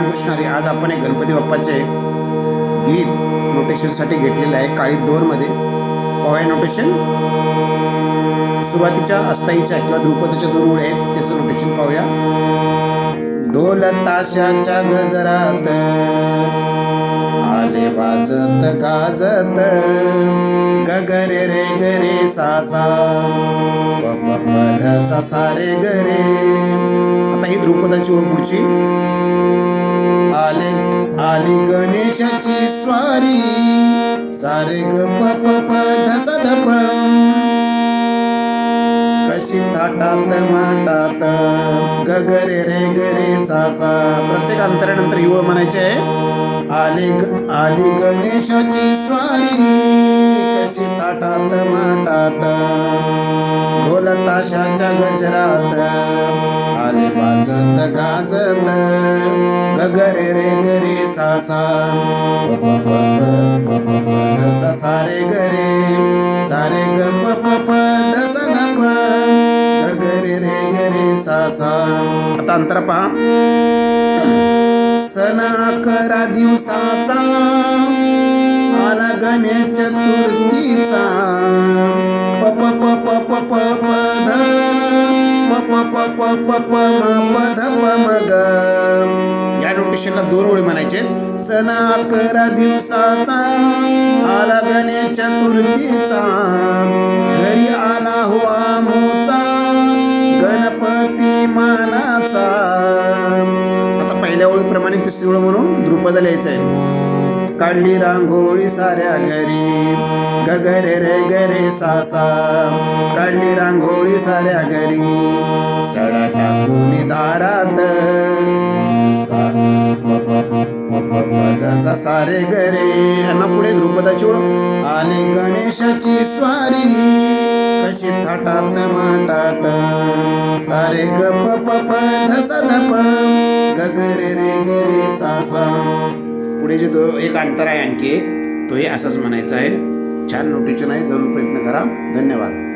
रामकृष्ण आज आपण एक गणपती बाप्पाचे गीत नोटेशनसाठी घेतलेलं आहे काळी दोरमध्ये. पवाय नोटेशन सुरुवातीच्या अस्थायीच्या किंवा ध्रुपदाच्या दोन ओळी आहेत त्याचं नोटेशन पाहूया. ढोल ताशाच्या गजरात आले वाजत गाजत गगरे रे गरे सासा प सा रे गरे. आता ही ध्रुपदाची ओळ पुढची. झाली गणेशाची स्वारी. सारे ग प प प ध ध कशी थाटात माटात गगरे रे गरे सासा प्रत्येक अंतरानंतर युव म्हणायचे आली आहे ग- आली गणेशाची स्वारी. कशी थाटात माटात ढोल ताशाच्या गजरात. आले वाजत गाजत. गरे रे गरे सासा प प प प प प प ध रे गरे सारे ग प प प ध सा ध प ग रे रे गरे सा सा आता अंतर पहा सण अकरा दिवसाचा आला गणेश चतुर्थीचा प प प प प प प ध प प दोन ओळी म्हणायचे सण अकरा दिवसाचा आला गणेश चतुर्थीचा. घरी आला हो आमोचा गणपती मानाचा. आता पहिल्या ओळीप्रमाणे तिसरी ओळ म्हणून द्रुपद लिहायचं आहे काढली रांगोळी साऱ्या घरी. गगरे रे गरे सासा. काढली रांगोळी साऱ्या घरी. सडा टाकून प सारे गरे. यांना पुढे द्रुपदाची ओळख. आले गणेशाची स्वारी. कशी थाटात माटात. सारे ग पप प धप. गगरे ग ग रे गरे सासा पुढे जे तो एक अंतर आहे आणखी एक तोही असंच म्हणायचं आहे. छान नोटेशन आहे जरूर प्रयत्न करा. धन्यवाद.